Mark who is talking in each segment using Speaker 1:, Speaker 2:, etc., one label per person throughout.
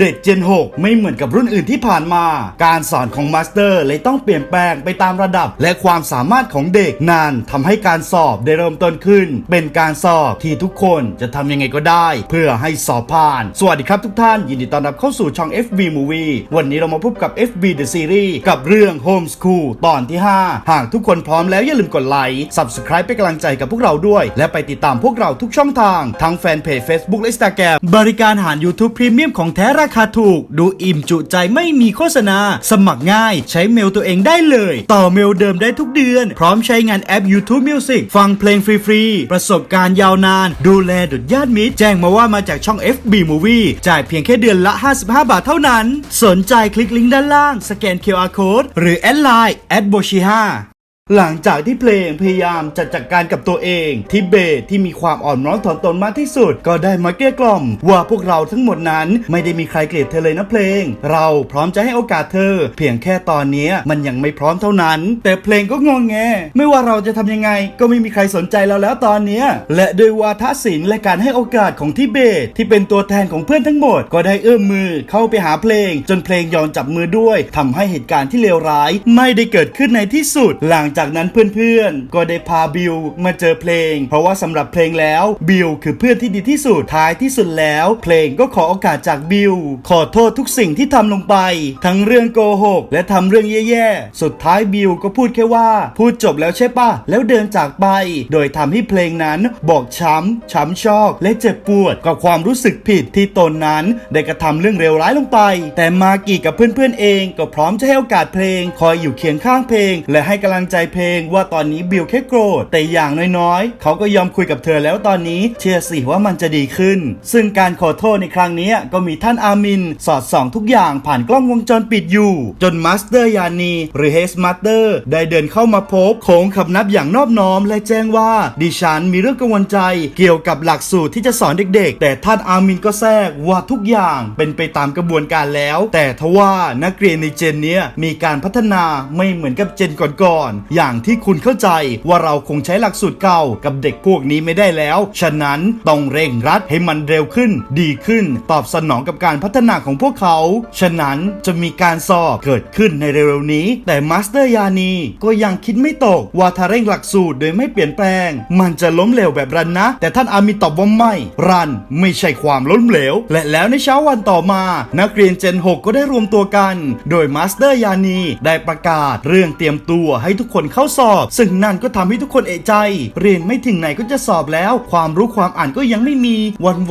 Speaker 1: เด็กเจน 6 ไม่เหมือนกับรุ่นอื่นที่ผ่านมา การสอนของมาสเตอร์เลยต้องเปลี่ยนแปลงไปตามระดับ และความสามารถของเด็กนานทำให้การสอบได้เริ่มต้นขึ้น เป็นการสอบที่ทุกคนจะทำยังไงก็ได้ เพื่อให้สอบผ่าน สวัสดีครับทุกท่านยินดีต้อนรับเข้าสู่ช่อง FB Movie วันนี้เรามาพบกับ FB The Series กับเรื่อง Homeschool ตอนที่ 5 หากทุกคนพร้อมแล้วอย่าลืมกดไลค์ Subscribe เป็นกำลังใจกับพวกเราด้วย และไปติดตามพวกเราทุกช่องทางทั้งแฟนเพจ Facebook และ Instagram บริการหาร YouTube Premium ของแท้ราคาถูก ดูอิ่มจุใจไม่มีโฆษณา สมัครง่าย ใช้เมลตัวเองได้เลย ต่อเมลเดิมได้ทุกเดือน พร้อมใช้งานแอป YouTube Music ฟังเพลงฟรีๆ ประสบการณ์ยาวนาน ดูแลดุจญาติมิตร แจ้งมาว่ามาจากช่อง FB Movie จ่ายเพียงแค่เดือนละ 55 บาทเท่านั้น สนใจคลิกลิงก์ด้านล่าง สแกน QR Code หรือแอดไลน์ b o s h i h a หลังจากที่เพลงพยายามจะจัดการกับตัวเองที่เบสที่มีความอ่อนน้อมถ่อมตนมากที่สุด ก็ได้มาเกลี้ยกล่อม ว่าพวกเราทั้งหมดนั้นไม่ได้มีใครเกลียดเธอเลยนะเพลง เราพร้อมจะให้โอกาสเธอ เพียงแค่ตอนนี้มันยังไม่พร้อมเท่านั้น แต่เพลงก็งงแง ไม่ว่าเราจะทำยังไง ก็ไม่มีใครสนใจเราแล้วตอนนี้และโดยวาทศิลป์และการให้โอกาสของที่เบสที่เป็นตัวแทนของเพื่อนทั้งหมด ก็ได้เอื้อมมือเข้าไปหาเพลง จนเพลงยอมจับมือด้วยทำให้เหตุการณ์ที่เลวร้าย ไม่ได้เกิดขึ้นในที่สุดหลังจากนั้นเพื่อนๆ ก็ได้พาบิลมาเจอเพลง เพราะว่าสำหรับเพลงแล้วบิลคือเพื่อนที่ดีที่สุดท้ายที่สุดแล้ว เพลงก็ขอโอกาสจากบิลขอโทษทุกสิ่งที่ทำลงไป ทั้งเรื่องโกหกและทำเรื่องแย่ๆ สุดท้ายบิลก็พูดแค่ว่าพูดจบแล้วใช่ปะแล้วเดินจากไป โดยทำให้เพลงนั้นบอกช้ำช้ำชอก และเจ็บปวดกับความรู้สึกผิดที่ตนนั้นได้กระทำเรื่องเลวร้ายลงไป แต่มากี่กับเพื่อนๆเอง ก็พร้อมจะให้โอกาสเพลง คอยอยู่เคียงข้างเพลง และให้กำลังใจเพลงว่าตอนนี้บิลแค่โกรธ แต่อย่างน้อยๆ เขาก็ยอมคุยกับเธอแล้วตอนนี้เชื่อสิว่ามันจะดีขึ้น ซึ่งการขอโทษในครั้งนี้ก็มีท่านอามิน สอดส่องทุกอย่างผ่านกล้องวงจรปิดอยู่ จนมาสเตอร์ยานี หรือเฮสมาสเตอร์ได้เดินเข้ามาพบโค้งขับนับอย่างนอบน้อม และแจ้งว่าดิฉันมีเรื่องกังวลใจ เกี่ยวกับหลักสูตรที่จะสอนเด็กๆ แต่ท่านอามินก็แทรกว่าทุกอย่างเป็นไปตามกระบวนการแล้ว แต่ทว่านักเรียนในเจนเนี้ยมีการพัฒนาไม่เหมือนกับเจนก่อนๆอย่างที่คุณเข้าใจว่าเราคงใช้หลักสูตรเก่ากับเด็กพวกนี้ไม่ได้แล้ว ฉะนั้นต้องเร่งรัดให้มันเร็วขึ้น ดีขึ้น ตอบสนองกับการพัฒนาของพวกเขา ฉะนั้นจะมีการสอบเกิดขึ้นในเร็วๆนี้ แต่มาสเตอร์ยานีก็ยังคิดไม่ตกว่าถ้าเร่งหลักสูตรโดยไม่เปลี่ยนแปลง มันจะล้มเหลวแบบรันนะ แต่ท่านอามีตอบว่าไม่ รันไม่ใช่ความล้มเหลว และแล้วในเช้าวันต่อมา นักเรียนเจน 6 ก็ได้รวมตัวกัน โดยมาสเตอร์ยานีได้ประกาศเรื่องเตรียมตัวให้ทุกคนเข้าสอบ ซึ่งนั่นก็ทำให้ทุกคนเอะใจ เรียนไม่ถึงไหนก็จะสอบแล้ว ความรู้ความอ่านก็ยังไม่มี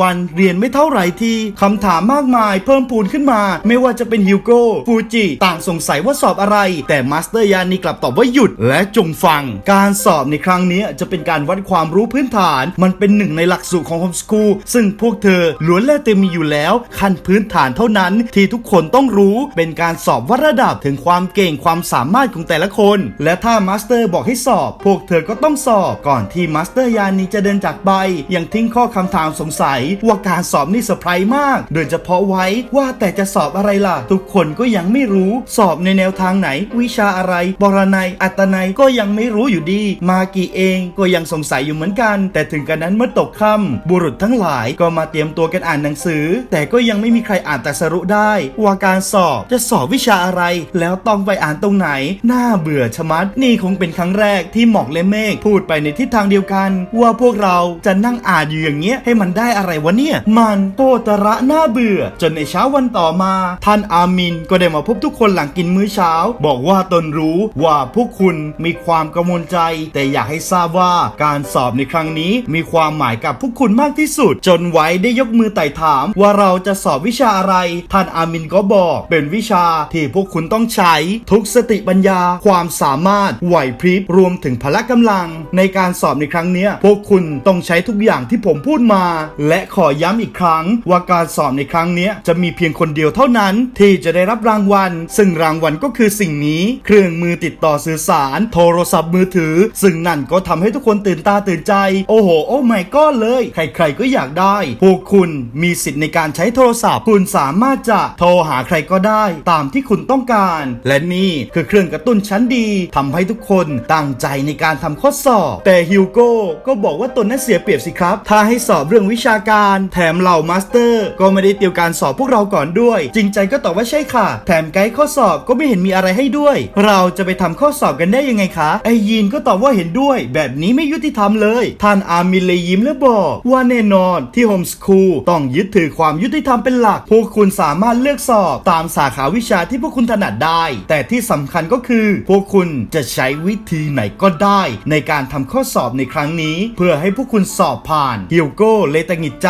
Speaker 1: วันๆเรียนไม่เท่าไหร่ทีคำถามมากมาย เพิ่มพูนขึ้นมา ไม่ว่าจะเป็นฮิวโก้ฟูจิต่างสงสัยว่าสอบอะไร แต่มาสเตอร์ยานีกลับตอบว่าหยุดและจงฟัง การสอบในครั้งนี้จะเป็นการวัดความรู้พื้นฐาน มันเป็นหนึ่งในหลักสูตรของโฮมสคูลซึ่งพวกเธอล้วนแล้วแต่มีอยู่แล้ว ขั้นพื้นฐานเท่านั้น ที่ทุกคนต้องรู้เป็นการสอบวัดระดับถึงความเก่งความสามารถของแต่ละคน และถ้ามาสเตอร์บอกให้สอบ พวกเธอก็ต้องสอบก่อนที่มาสเตอร์ยานีจะเดินจากไป ยังทิ้งข้อคำถามสงสัย ว่าการสอบนี่เซอร์ไพรส์มาก โดยเฉพาะไว้ว่าแต่จะสอบอะไรล่ะ ทุกคนก็ยังไม่รู้ สอบในแนวทางไหน วิชาอะไร บรนัย อัตนัยก็ยังไม่รู้อยู่ดี มากี่เองก็ยังสงสัยอยู่เหมือนกัน แต่ถึงกันนั้นเมื่อตกค่ำบุรุษทั้งหลายก็มาเตรียมตัวกันอ่านหนังสือ แต่ก็ยังไม่มีใครอ่านแตรัสรุได้ ว่าการสอบจะสอบวิชาอะไร แล้วต้องไปอ่านตรงไหน น่าเบื่อชะมัดนี่คงเป็นครั้งแรกที่หมอกและเมฆพูดไปในทิศทางเดียวกัน ว่าพวกเราจะนั่งอ่านอยู่อย่างเงี้ยให้มันได้อะไรวะเนี่ย มันโคตระหน่าเบื่อ จนในเช้าวันต่อมา ท่านอามินก็ได้มาพบทุกคนหลังกินมื้อเช้า บอกว่าตนรู้ว่าพวกคุณมีความกังวลใจ แต่อยากให้ทราบว่าการสอบในครั้งนี้มีความหมายกับพวกคุณมากที่สุด จนไว้ได้ยกมือไต่ถาม ว่าเราจะสอบวิชาอะไร ท่านอามินก็บอกเป็นวิชาที่พวกคุณต้องใช้ ทุกสติปัญญา ความสามารถไหวพริบรวมถึงพละกำลัง ในการสอบในครั้งนี้พวกคุณต้องใช้ทุกอย่างที่ผมพูดมา และขอย้ำอีกครั้ง ว่าการสอบในครั้งนี้จะมีเพียงคนเดียวเท่านั้น ที่จะได้รับรางวัล ซึ่งรางวัลก็คือสิ่งนี้ เครื่องมือติดต่อสื่อสาร โทรศัพท์มือถือ ซึ่งนั่นก็ทำให้ทุกคนตื่นตาตื่นใจ โอ้โห โอ้ไม่ก็เลย ใครๆก็อยากได้ พวกคุณมีสิทธิ์ในการใช้โทรศัพท์ คุณสามารถจะโทรหาใครก็ได้ ตามที่คุณต้องการ และนี่คือเครื่องกระตุ้นชั้นดีทำให้ทุกคนตั้งใจในการทำข้อสอบ แต่ฮิวโก้ก็บอกว่าตนนั้นเสียเปรียบสิครับ ถ้าให้สอบเรื่องวิชาการ แถมเหล่ามาสเตอร์ ก็ไม่ได้เตรียมการสอบพวกเราก่อนด้วย จริงใจก็ตอบว่าใช่ค่ะ แถมไกด์ข้อสอบก็ไม่เห็นมีอะไรให้ด้วย เราจะไปทำข้อสอบกันได้ยังไงคะไอยีนก็ตอบว่าเห็นด้วย แบบนี้ไม่ยุติธรรมเลย ท่านอามินเลยยิ้มและบอกว่าแน่นอนที่โฮมสคูลต้องยึดถือความยุติธรรมเป็นหลัก พวกคุณสามารถเลือกสอบตามสาขาวิชาที่พวกคุณถนัดได้ แต่ที่สำคัญก็คือ พวกคุณจะใช้วิธีไหนก็ได้ ในการทำข้อสอบในครั้งนี้ เพื่อให้พวกคุณสอบผ่านฮิวโก้เลยตังหงิดใจ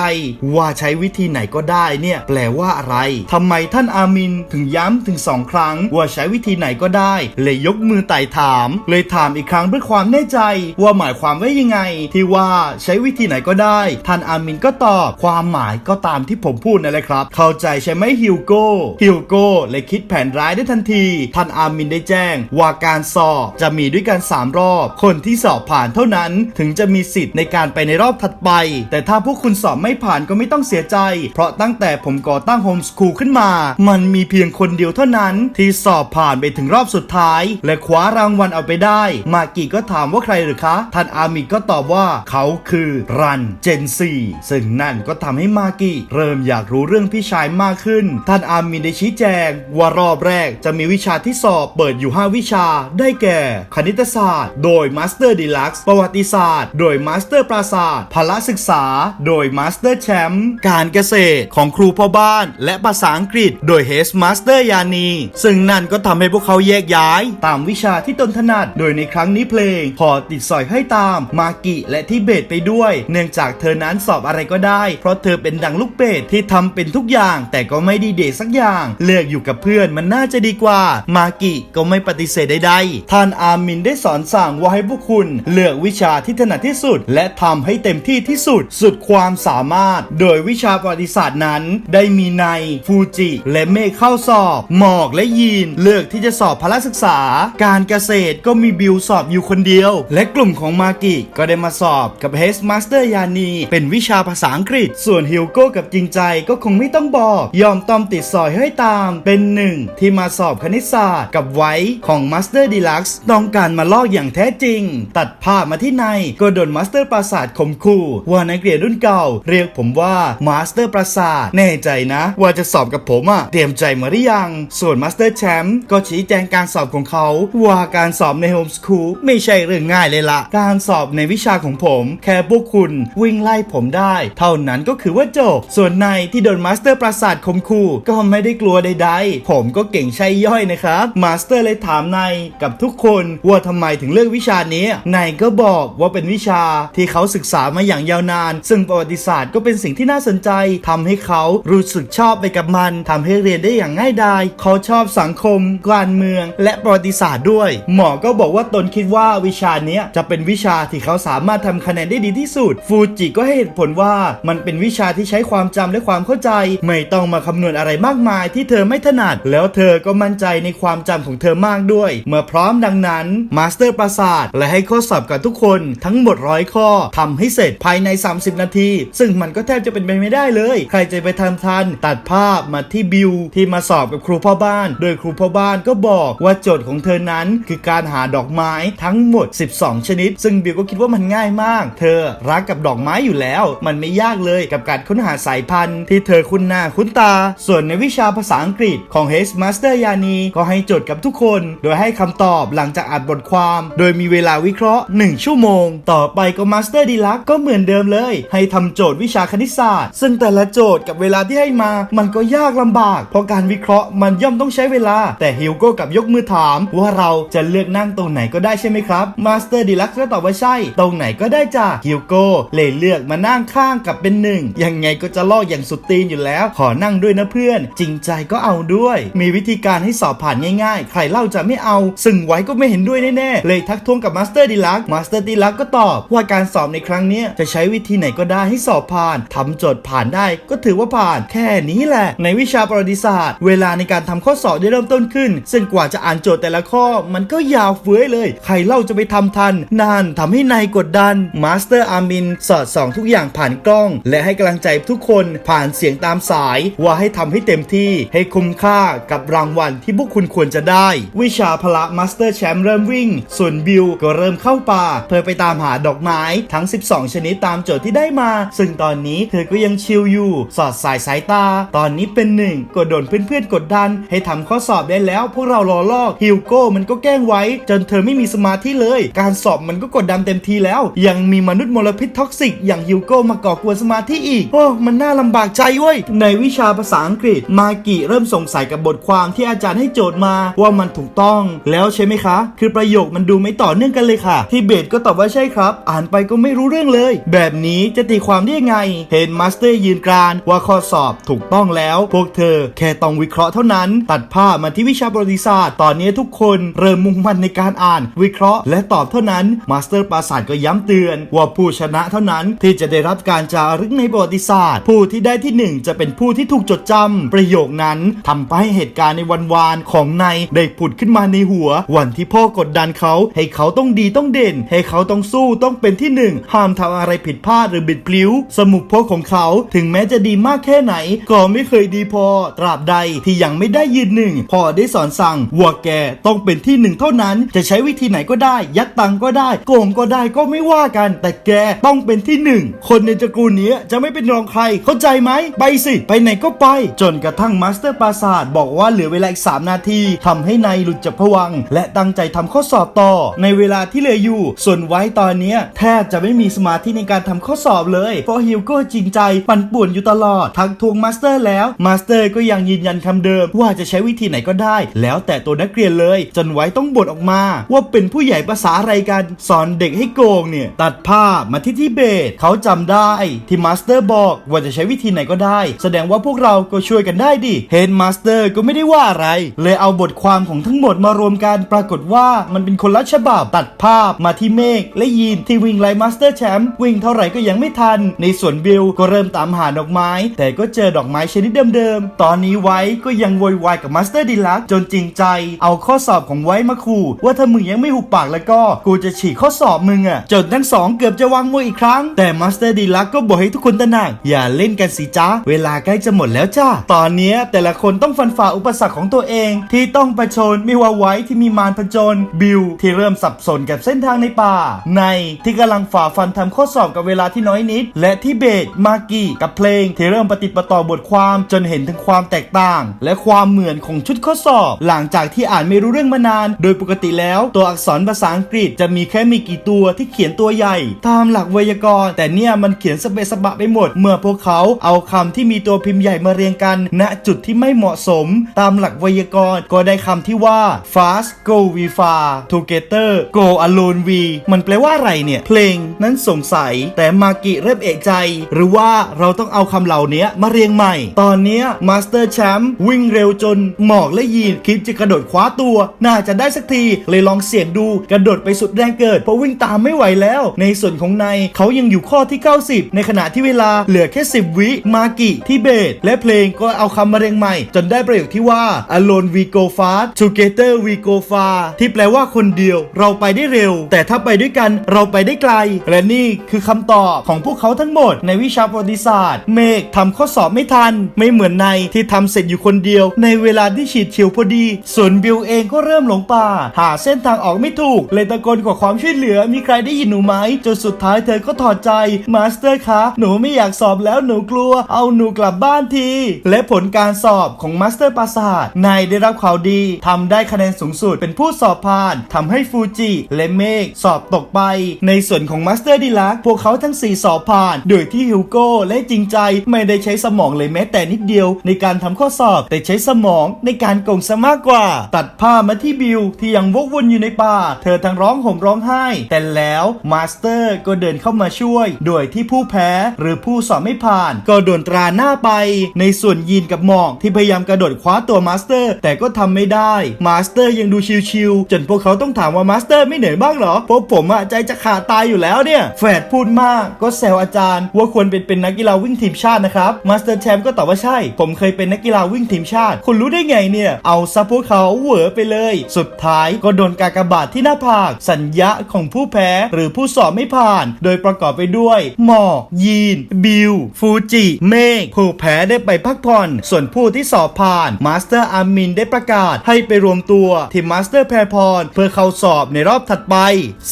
Speaker 1: ว่าใช้วิธีไหนก็ได้เนี่ยแปลว่าอะไรทำไมท่านอามินถึงย้ำถึงสองครั้ง ว่าใช้วิธีไหนก็ได้ เลยยกมือไต่ถาม เลยถามอีกครั้งเพื่อความแน่ใจ ว่าหมายความว่ายังไง ที่ว่าใช้วิธีไหนก็ได้ ท่านอามินก็ตอบความหมายก็ตามที่ผมพูดนั่นแหละครับ เข้าใจใช่ไหมฮิวโก้ฮิวโก้เลยคิดแผนร้ายได้ทันที ท่านอามินได้แจ้ง ว่าการสอบจะมีด้วยกัน 3 รอบ คนที่สอบผ่านเท่านั้นถึงจะมีสิทธิ์ในการไปในรอบถัดไป แต่ถ้าพวกคุณสอบไม่ผ่านก็ไม่ต้องเสียใจ เพราะตั้งแต่ผมก่อตั้งโฮมสคูลขึ้นมา มันมีเพียงคนเดียวเท่านั้น ที่สอบผ่านไปถึงรอบสุดท้าย และคว้ารางวัลเอาไปได้ มากิก็ถามว่าใครหรือคะท่านอามิก็ตอบว่าเขาคือรันเจนซีซึ่งนั่นก็ทำให้มากิเริ่มอยากรู้เรื่องพี่ชายมากขึ้น ท่านอามิได้ชี้แจง ว่ารอบแรกจะมีวิชาที่สอบเปิดอยู่ 5 วิชาได้แก่คณิตศาสตร์ โดยมาสเตอร์ดีลักซ์ประวัติศาสตร์ โดยมาสเตอร์ปราศาสตร์พละศึกษา โดยมาสเตอร์แชมป์การเกษตรของครูพ่อบ้าน และภาษาอังกฤษ โดยเฮสมาสเตอร์ยานีซึ่งนั่นก็ทำให้พวกเขาแยกย้าย ตามวิชาที่ตนถนัด โดยในครั้งนี้เพลงพอติดสอยให้ตามมากิและที่เบตไปด้วย เนื่องจากเธอนั้นสอบอะไรก็ได้ เพราะเธอเป็นดังลูกเป็ดที่ทำเป็นทุกอย่าง แต่ก็ไม่ดีเดสักอย่าง เลือกอยู่กับเพื่อนมันน่าจะดีกว่า มากิก็ไม่ปฏิเสธใดๆท่านอามินได้สอนสั่งว่าให้พวกคุณ เลือกวิชาที่ถนัดที่สุด และทำให้เต็มที่ที่สุด สุดความสามารถ โดยวิชาประวัติศาสตร์นั้น ได้มีในฟูจิ และเมฆเข้าสอบ หมอกและยีน เลือกที่จะสอบพละศึกษา การเกษตรก็มีบิวสอบอยู่คนเดียว และกลุ่มของมากิก็ได้มาสอบกับเฮสมาสเตอร์ยานีเป็นวิชาภาษาอังกฤษ ส่วนฮิวโก้กับจริงใจก็คงไม่ต้องบอก ยอมตอมติดสอยให้ตามเป็นหนึ่งที่มาสอบคณิตศาสตร์กับไว้ของมาสเตอร์ดีลักซ์ต้องการมาลอกอย่างแท้จริง ตัดภาพมาที่ในก็โดนมาสเตอร์ปราสาทข่มขู่ว่านักเรียนรุ่นเก่า เรียกผมว่ามาสเตอร์ปราสาทแน่ใจนะ ว่าจะสอบกับผมอะเตรียมใจมาหรือยัง ส่วนมาสเตอร์แชมป์ก็ชี้แจงการสอบของเขา ว่าการสอบในโฮมสคูลไม่ใช่เรื่องง่ายเลยละการสอบในวิชาของผม แค่พวกคุณวิ่งไล่ผมได้ เท่านั้นก็คือว่าจบ ส่วนในที่โดนมาสเตอร์ปราสาทข่มขู่ก็ไม่ได้กลัวใดๆ ผมก็เก่งใช่ย่อยนะครับมาสเตอร์เลยถามนกับทุกคนว่าทำไมถึงเลือกวิชานี้นายก็บอกว่าเป็นวิชาที่เขาศึกษามาอย่างยาวนาน ซึ่งประวัติศาสตร์ก็เป็นสิ่งที่น่าสนใจทำให้เขารู้สึกชอบไปกับมันทำให้เรียนได้อย่างง่ายดาย เขาชอบสังคม การเมือง และประวัติศาสตร์ด้วย หมอก็บอกว่าตนคิดว่าวิชานี้จะเป็นวิชาที่เขาสามารถทำคะแนนได้ดีที่สุด ฟูจิก็ให้เหตุผลว่ามันเป็นวิชาที่ใช้ความจำและความเข้าใจ ไม่ต้องมาคำนวณอะไรมากมายที่เธอไม่ถนัด แล้วเธอก็มั่นใจในความจำของเธอมากด้วย เมื่อพร้อมดังนั้นมาสเตอร์ปราสาทและให้ข้อสอบกับทุกคนทั้งหมดร้อยข้อทำให้เสร็จภายใน 30 นาที ซึ่งมันก็แทบจะเป็นไปไม่ได้เลย ใครจะไปทำทัน ตัดภาพมาที่บิวที่มาสอบกับครูพ่อบ้าน โดยครูพ่อบ้านก็บอกว่าโจทย์ของเธอนั้น คือการหาดอกไม้ทั้งหมด 12 ชนิด ซึ่งบิวก็คิดว่ามันง่ายมาก เธอรักกับดอกไม้อยู่แล้ว มันไม่ยากเลยกับการค้นหาสายพันธุ์ ที่เธอคุ้นหน้าคุ้นตา ส่วนในวิชาภาษาอังกฤษของเฮสมาสเตอร์ยานีก็ให้โจทย์กับทุกคน โดยให้คำตอบหลังจากอ่านบทความ โดยมีเวลาวิเคราะห์ 1 ชั่วโมง ต่อไปก็มาสเตอร์ดีลักก็เหมือนเดิมเลย ให้ทำโจทย์วิชาคณิตศาสตร์ ซึ่งแต่ละโจทย์กับเวลาที่ให้มา มันก็ยากลำบาก เพราะการวิเคราะห์มันย่อมต้องใช้เวลา แต่ฮิวโก้กับยกมือถาม ว่าเราจะเลือกนั่งตรงไหนก็ได้ใช่ไหมครับมาสเตอร์ดีลักก็ตอบว่าใช่ ตรงไหนก็ได้จ้ะฮิวโก้เลยเลือกมานั่งข้างกับเป็นหนึ่งยังไงก็จะลอกอย่างสุดตีนอยู่แล้ว ขอนั่งด้วยนะเพื่อน จริงใจก็เอาด้วย มีวิธีการให้สอบผ่านง่ายๆ ใครเล่าจะไม่เอา ซึ่งไว้ก็ไม่เห็นด้วยแน่ๆ เลยทักท้วงกับมาสเตอร์ดีลักมาสเตอร์ดีลักก็ตอบว่าการสอบในครั้งนี้จะใช้วิธีไหนก็ได้ให้สอบผ่านทำโจทย์ผ่านได้ก็ถือว่าผ่าน แค่นี้แหละ ในวิชาประวัติศาสตร์ เวลาในการทำข้อสอบได้เริ่มต้นขึ้น ซึ่งกว่าจะอ่านโจทย์แต่ละข้อ มันก็ยาวเฟ้ยเลย ใครเล่าจะไปทำทัน นานทำให้นายกดดันมาสเตอร์อามินสอดส่องทุกอย่างผ่านกล้อง และให้กำลังใจทุกคนผ่านเสียงตามสาย ว่าให้ทำให้เต็มที่ให้คุ้มค่ากับรางวัลที่พวกคุณควรจะได้ วิชาพละมาสเตอร์แชมป์เริ่มวิ่ง ส่วนบิลก็เริ่มเข้าป่า เพื่อไปตามหาดอกไม้ทั้ง 12 ชนิดตามโจทย์ที่ได้มา ซึ่งตอนนี้เธอก็ยังชิลอยู่ สอดสายสายตา ตอนนี้เป็นหนึ่งก็โดนเพื่อนๆกดดัน ให้ทำข้อสอบได้แล้ว พวกเรารอลอกฮิวโก้มันก็แกล้งไว้ จนเธอไม่มีสมาธิเลย การสอบมันก็กดดันเต็มทีแล้ว ยังมีมนุษย์มลพิษท็อกซิก อย่างฮิวโก้มาก่อกวนสมาธิอีกโอ้มันน่าลำบากใจเว้ยในวิชาภาษาอังกฤษมากิเริ่มสงสัยกับบทความที่อาจารย์ให้โจทย์มาว่ามันถูกต้องแล้วใช่ไหมคะคือประโยคมันดูไม่ต่อเนื่องกันเลยค่ะ ที่เบสก็ตอบว่าใช่ครับ อ่านไปก็ไม่รู้เรื่องเลย แบบนี้จะตีความได้ยังไงเห็นมาสเตอร์ยืนกรานว่าข้อสอบถูกต้องแล้ว พวกเธอแค่ต้องวิเคราะห์เท่านั้น ตัดภาพมาที่วิชาประวัติศาสตร์ ตอนนี้ทุกคนเริ่มมุ่งมั่นในการอ่าน วิเคราะห์และตอบเท่านั้น มาสเตอร์ปราสาทก็ย้ำเตือน ว่าผู้ชนะเท่านั้นที่จะได้รับการจารึกในประวัติศาสตร์ ผู้ที่ได้ที่หนึ่งจะเป็นผู้ที่ถูกจดจำประโยคนั้นทำให้เหตุการณ์ในวันวานของนายได้ผุดขึ้นมาในหัววันที่พ่อกดดันเขา ให้เขาต้องดีต้องเด่น ให้เขาต้องสู้ต้องเป็นที่หนึ่งห้ามทำอะไรผิดพลาดหรือบิดพลิ้ว สมุกพกของเขาถึงแม้จะดีมากแค่ไหน ก็ไม่เคยดีพอ ตราบใดที่ยังไม่ได้ยืนหนึ่งพ่อได้สอนสั่งว่าแกต้องเป็นที่หนึ่งเท่านั้น จะใช้วิธีไหนก็ได้ ยัดตังก็ได้โกงก็ได้ก็ไม่ว่ากัน แต่แกต้องเป็นที่หนึ่งคนในตระกูลนี้จะไม่เป็นรองใครเข้าใจไหมไปสิ ไปไหนก็ไป จนกระทั่งมาสเตอร์ปราสาทบอกว่าเหลือเวลาอีก3นาทีทำให้นายหลุดจากผวังและตั้งใจทำข้อสอบต่อ ในเวลาที่เหลืออยู่ ส่วนไว้ตอนเนี้ยแทบจะไม่มีสมาธิในการทำข้อสอบเลย เพราะฮิวโก้จริงใจปั่นป่วนอยู่ตลอดทักทวงมาสเตอร์แล้วมาสเตอร์ก็ยังยืนยันคำเดิม ว่าจะใช้วิธีไหนก็ได้ แล้วแต่ตัวนักเรียนเลย จนไว้ต้องบ่นออกมา ว่าเป็นผู้ใหญ่ภาษาอะไรกัน สอนเด็กให้โกงเนี่ย ตัดภาพมาที่ทิเบต เขาจำได้ที่มาสเตอร์บอกว่าจะใช้วิธีไหนก็ได้ แสดงว่าพวกเราก็ช่วยกันได้ดิเฮดมาสเตอร์ก็ไม่ได้ว่าอะไร เลยเอาบทความของทั้งหมดมารวมกันปรากฏว่ามันเป็นคนละฉบับตัดภาพมาที่เมฆและยีนที่วิ่งไล่มาสเตอร์แชมป์วิ่งเท่าไหร่ก็ยังไม่ทัน ในส่วนบิลก็เริ่มตามหาดอกไม้ แต่ก็เจอดอกไม้ชนิดเดิมๆ ตอนนี้ไว้ก็ยังโวยวายกับมาสเตอร์ดีลักจนจริงใจ เอาข้อสอบของไว้มาขู่ว่าถ้ามึงยังไม่หุบปากแล้วก็กูจะฉีกข้อสอบมึงอะจนทั้งสองเกือบจะวางมวยอีกครั้ง แต่มาสเตอร์ดีลักก็บอกให้ทุกคนตระหนักอย่าเล่นกันสิจ้าเวลาใกล้จะหมดแล้วจ้าตอนนี้แต่ละคนต้องฟันฝ่าอุปสรรคของตัวเอง ที่ต้องประชนไม่ว่าไว้ที่มีมารผจญบิลที่เริ่มสับสนกับเส้นทางในป่า ในที่กำลังฝ่าฟันทำข้อสอบกับเวลาที่น้อยนิด และที่เบสมากี้กับเพลงที่เริ่มปฏิปต่อบทความจนเห็นถึงความแตกต่าง และความเหมือนของชุดข้อสอบ หลังจากที่อ่านไม่รู้เรื่องมานาน โดยปกติแล้วตัวอักษรภาษาอังกฤษจะมีแค่มีกี่ตัวที่เขียนตัวใหญ่ ตามหลักไวยากรณ์ แต่เนี่ยมันเขียนสเปสบะไปหมด เมื่อพวกเขาเอาคำที่มีตัวพิมพ์ใหญ่มาเรียงกัน ณจุดที่ไม่เหมาะสม ตามหลักไวยากรณ์ก็ได้คำที่ว่า fast go we far together go alone we มันแปลว่าอะไรเนี่ย เพลงนั้นสงสัย แต่มากิเริ่มเอกใจ หรือว่าเราต้องเอาคำเหล่านี้มาเรียงใหม่ ตอนนี้มาสเตอร์แชมป์วิ่งเร็วจนหมอกและยีนคิดจะกระโดดคว้าตัว น่าจะได้สักที เลยลองเสี่ยงดูกระโดดไปสุดแรงเกิดเพราะวิ่งตามไม่ไหวแล้ว ในส่วนของในเขายังอยู่ข้อที่ 90 ในขณะที่เวลาเหลือแค่ 10 วิมากิที่เบสและเพลงก็เอาคำมาเรียงใหม่ จนได้ประโยคที่ว่า alone we go fast together we go far ที่แปลว่าคนเดียว เราไปได้เร็ว แต่ถ้าไปด้วยกันเราไปได้ไกล และนี่คือคำตอบของพวกเขาทั้งหมด ในวิชาประวัติศาสตร์ เมฆทำข้อสอบไม่ทัน ไม่เหมือนในที่ทำเสร็จอยู่คนเดียว ในเวลาที่ฉีดเฉียวพอดี ส่วนบิลเองก็เริ่มหลงป่า หาเส้นทางออกไม่ถูก เลยตะโกนขอความช่วยเหลือ มีใครได้ยินหนูไหมจนสุดท้ายเธอก็ถอดใจ มาสเตอร์คะ หนูไม่อยากสอบแล้วหนูกลัว เอาหนูกลับบ้านที และผลการสอบของมาสเตอร์ปราสาทนายได้รับข่าวดีทำได้คะแนนสูงสุดเป็นผู้สอบผ่านทำให้ฟูจิและเมฆสอบตกไป ในส่วนของมาสเตอร์ดีลักพวกเขาทั้ง 4 สอบผ่าน โดยที่ฮิวโก้และจริงใจไม่ได้ใช้สมองเลยแม้แต่นิดเดียว ในการทำข้อสอบ แต่ใช้สมองในการโกงซะมากกว่า ตัดภามาที่บิลที่ยังวกวนอยู่ในป่า เธอทั้งร้องห่มร้องไห้ แต่แล้วมาสเตอร์ก็เดินเข้ามาช่วย โดยที่ผู้แพ้หรือผู้สอบไม่ผ่าน ก็โดนตราหน้าไป ในส่วนยีนกับหมอกที่พยายามกระโดดคว้าตัวมาสเตอร์ แต่ก็ทำไม่ได้ มาสเตอร์ยังดูชิวๆจนพวกเขาต้องถามว่ามาสเตอร์ไม่เหนื่อยบ้างเหรอพราะผมอะใจจะขาดตายอยู่แล้วเนี่ยแฝดพูดมากก็แซวอาจารย์ ว่าควรเป็นเป็นนักกีฬาวิ่งทีมชาตินะครับมาสเตอร์แชมป์ก็ตอบว่าใช่ ผมเคยเป็นนักกีฬาวิ่งทีมชาติ คุณรู้ได้ไงเนี่ย เอาซะพวกเขาเหวอไปเลย สุดท้ายก็โดนกากบาทที่หน้าผากสัญญาของผู้แพ้ หรือผู้สอบไม่ผ่าน โดยประกอบไปด้วยหมอกยีน บิล ฟูจิ เมฆผู้แพ้ได้ไปพักผ่อน ส่วนผู้ที่สอบผ่านมาสเตอร์อามินได้ประกาศให้ไปรวมตัวที่มาสเตอร์แพรพรเพื่อเข้าสอบในรอบถัดไป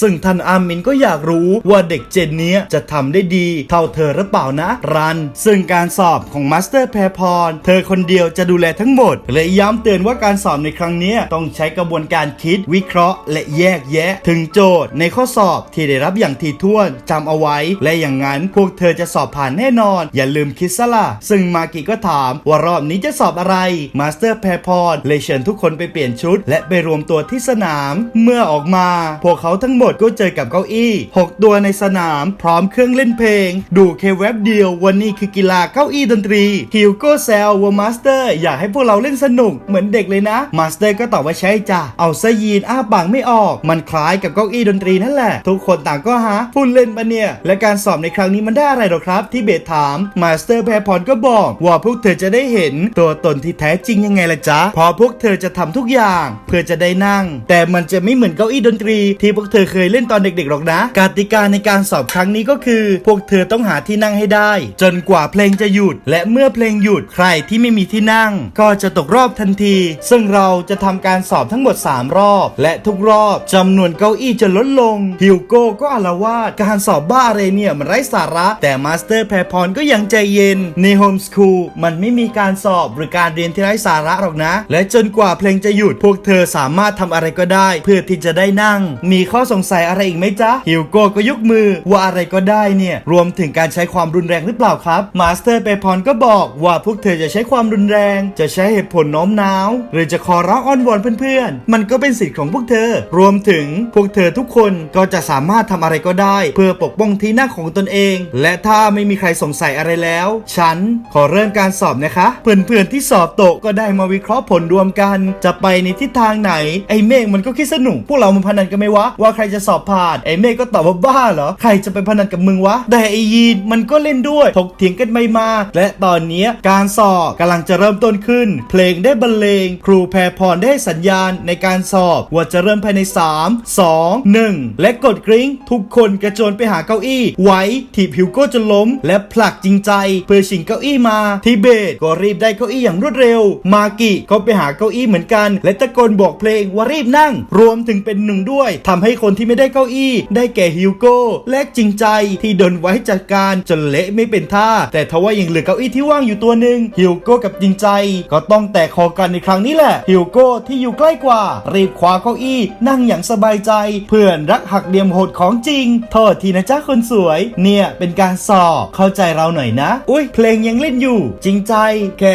Speaker 1: ซึ่งท่านอามินก็อยากรู้ว่าเด็กเจนเนี้ยจะทำได้ดี เท่าเธอหรือเปล่านะ รัน ซึ่งการสอบของมาสเตอร์แพรพรเธอคนเดียวจะดูแลทั้งหมดและย้ำเตือนว่าการสอบในครั้งนี้ต้องใช้กระบวนการคิดวิเคราะห์ และแยกแยะ ถึงโจทย์ในข้อสอบที่ได้รับอย่างถี่ถ้วนจำเอาไว้ และอย่างนั้นพวกเธอจะสอบผ่านแน่นอน อย่าลืมคิดซะละซึ่งมากิก็ถามว่ารอบนี้จะสอบอะไรมาสเตอร์แพรพรเลยเชิญทุกคนไปเปลี่ยนชุด และไปรวมตัวที่สนาม เมื่อออกมา พวกเขาทั้งหมดก็เจอกับเก้าอี้ 6 ตัวในสนาม พร้อมเครื่องเล่นเพลง ดูแค่แวบเดียว วันนี้คือกีฬาเก้าอี้ดนตรีฮิวโก้แซวว่ามาสเตอร์อยากให้พวกเราเล่นสนุกเหมือนเด็กเลยนะมาสเตอร์ก็ตอบว่าใช่จ้ะเอาซะยีนอ้าปากไม่ออก มันคล้ายกับเก้าอี้ดนตรีนั่นแหละ ทุกคนต่างก็ฮะพูดเล่นปะเนี่ย และการสอบในครั้งนี้มันได้อะไรหรอครับ ที่เบสถามมาสเตอร์แพรพรก็บอก ว่าพวกเธอจะได้เห็น ตัวตนที่แท้จริงยังไงล่ะจ๊ะพอพวกเธอจะทำทุกอย่าง เพื่อจะได้นั่งแต่มันจะไม่เหมือนเก้าอี้ดนตรี ที่พวกเธอเคยเล่นตอนเด็กๆหรอกนะ กติกาในการสอบครั้งนี้ก็คือ พวกเธอต้องหาที่นั่งให้ได้ จนกว่าเพลงจะหยุด และเมื่อเพลงหยุดใครที่ไม่มีที่นั่ง ก็จะตกรอบทันที ซึ่งเราจะทำการสอบทั้งหมด 3 รอบ และทุกรอบจำนวนเก้าอี้จะลดลงฮิวโก้ก็อาละวาดการสอบบ้าอะไรเนี่ยมันไร้สาระ แต่มาสเตอร์แพรพรก็ยังใจเย็นในโฮมสคูลมันไม่มีการสอบหรือการเรียนที่ไร้สาระหรอกนะ และจนกว่าเพลงจะหยุดพวกเธอสามารถทำอะไรก็ได้ เพื่อที่จะได้นั่ง มีข้อสงสัยอะไรอีกไหมจ๊ะฮิวโก้ก็ยกมือว่าอะไรก็ได้เนี่ยรวมถึงการใช้ความรุนแรงหรือเปล่าครับมาสเตอร์แพรพรก็บอกว่าพวกเธอจะใช้ความรุนแรง จะใช้เหตุผลโน้มน้าว หรือจะขอร้องอ้อนวอนเพื่อนๆ มันก็เป็นสิทธิ์ของพวกเธอ รวมถึงพวกเธอทุกคนก็จะสามารถทำอะไรก็ได้ เพื่อปกป้องที่นั่งของตนเอง และถ้าไม่มีใครสงสัยอะไรแล้ว ฉันขอเริ่มการสอบนะคะ เพื่อนๆที่สอบตกก็ได้มาวิเคราะห์ผลรวมกัน จะไปในทิศทางไหนไออ้เมฆมันก็คิดสนุกพวกเรามาพนันกันไหมวะว่าใครจะสอบผ่านไอ้เมฆก็ตอบว่าบ้าเหรอใครจะไปพนันกับมึงวะแต่ไอ้ยีนมันก็เล่นด้วยถกเถียงกันไปมา และตอนนี้การสอบกำลังจะเริ่มต้นขึ้น เพลงได้บรรเลง ครูแพรพรได้สัญญาณในการสอบ ว่าจะเริ่มภายใน 3 2 1 และกดกริ้งทุกคนกระโจนไปหาเก้าอี้ ไว้ถีบฮิวโก้จนล้ม และผลักจริงใจ เพื่อชิงเก้าอี้มาทิเบตก็รีบได้เก้าอี้อย่างรวดเร็ว มากิก็ไปหาเก้าอี้เหมือนกัน และตะโกนบอกเพลงว่ารีบนั่ง รวมถึงเป็นหนึ่งด้วยทำให้คนที่ไม่ได้เก้าอี้ ได้แก่ฮิวโก้และจริงใจที่โดนไว้จัดการจนเละไม่เป็นท่า แต่ทว่ายังเหลือเก้าอี้ที่ว่างอยู่ตัวหนึ่งฮิวโก้กับจริงใจ ก็ต้องแตกคอกันในครั้งนี้แหละฮิวโก้ที่อยู่ใกล้กว่า รีบคว้าเก้าอี้ นั่งอย่างสบายใจ เพื่อนรักหักเหลี่ยมโหดของจริงโทษทีนะจ๊ะคนสวย เนี่ยเป็นการสอบเข้าใจเราหน่อยนะ อุ้ยเพลงยังเล่นอยู่ จริงใจ แก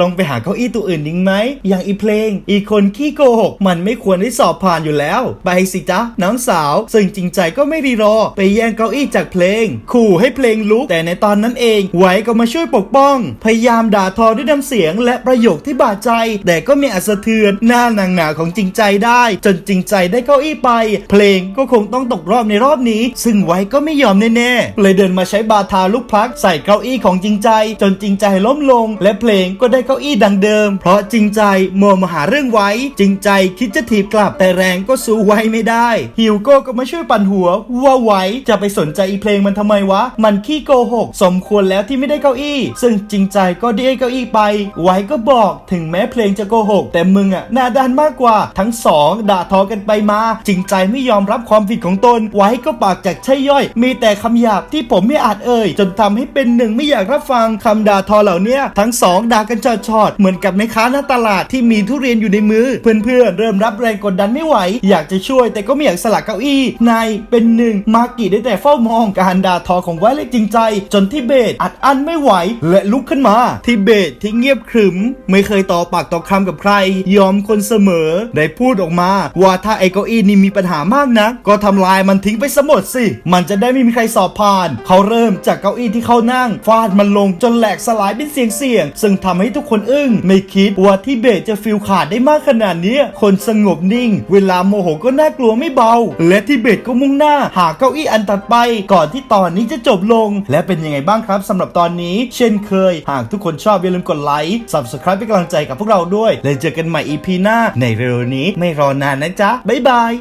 Speaker 1: ลองไปหาเก้าอี้ตัวอื่นดิงไหมอย่างอีเพลง อีคนขี้โกหกมันไม่ควรได้สอบผ่านอยู่แล้ว ไปสิจ๊ะน้องสาว ซึ่งจริงใจก็ไม่รีรอ ไปแย่งเก้าอี้จากเพลง ขู่ให้เพลงลุก แต่ในตอนนั้นเองไว้ก็มาช่วยปกป้อง พยายามด่าทอด้วยน้ำเสียง และประโยคที่บาดใจ แต่ก็มีอัศเทือนหน้านางหนาของจริงใจได้ จนจริงใจได้เก้าอี้ไป เพลงก็คงต้องตกรอบในรอบนี้ ซึ่งไว้ก็ไม่ยอมแน่ๆเลยเดินมาใช้บาทาลูกพลักใส่เก้าอี้ของจริงใจ จนจริงใจล้มลง และเพลงก็ได้เก้าอี้ดังเดิม เพราะจริงใจมัวมาหาเรื่องไว้ จริงใจคิดจะถีบกลับแต่แรงก็สู้ไว้ไม่ได้ ฮิวโก้ก็มาช่วยปั่นหัว ว่าไว้จะไปสนใจอีเพลงมันทำไมวะ มันขี้โกหก สมควรแล้วที่ไม่ได้เก้าอี้ ซึ่งจริงใจก็ได้เก้าอี้ไป ไว้ก็บอกถึงแม้เพลงจะโกหก แต่มึงอะหน้าด้านมากกว่า ทั้งสองด่าทอกันไปมา จริงใจไม่ยอมรับความผิดของตน ไว้ก็ปากจากใช่ย่อย มีแต่คำหยาบที่ผมไม่อาจเอ่ย จนทำให้เป็นหนึ่งไม่อยากรับฟังคำด่าทอเหล่านี้ทั้งสองด่ากันชอดๆเหมือนกับแม่ค้าหน้าตลาดที่มีทุเรียนอยู่ในมือเพื่อนๆเริ่มรับแรงกดดันไม่ไหว อยากจะช่วยแต่ก็ไม่อยากสละเก้าอี้นายเป็นหนึ่งมากิได้แต่เฝ้ามองการด่าทอของไว้และจริงใจ จนทิเบตอัดอั้นไม่ไหว และลุกขึ้นมา ทิเบตที่เงียบขรึม ไม่เคยต่อปากต่อคำกับใคร ยอมคนเสมอ ได้พูดออกมา ว่าถ้าไอ้เก้าอี้นี่มีปัญหามากนะก็ทำลายมันทิ้งไปซะหมดสิ มันจะได้ไม่มีใครสอบผ่าน เขาเริ่มจากเก้าอี้ที่เขานั่งฟาดมันลงจนแหลกสลายเป็นเสียงเสียงซึ่งทำให้ทุกคนอึ้งไม่คิดว่าทิเบตจะฟิลขาดได้มากขนาดนี้คนสงบนิ่ง เวลาโมโหก็น่ากลัวไม่เบา และทิเบตก็มุ่งหน้า หาเก้าอี้อันตัดไป ก่อนที่ตอนนี้จะจบลง และเป็นยังไงบ้างครับสำหรับตอนนี้ เช่นเคย หากทุกคนชอบอย่าลืมกดไลค์ subscribe เป็นกำลังใจกับพวกเราด้วย แล้วเจอกันใหม่ EP หน้าในเร็วนี้ไม่รอนานนะจ๊ะบ๊ายบาย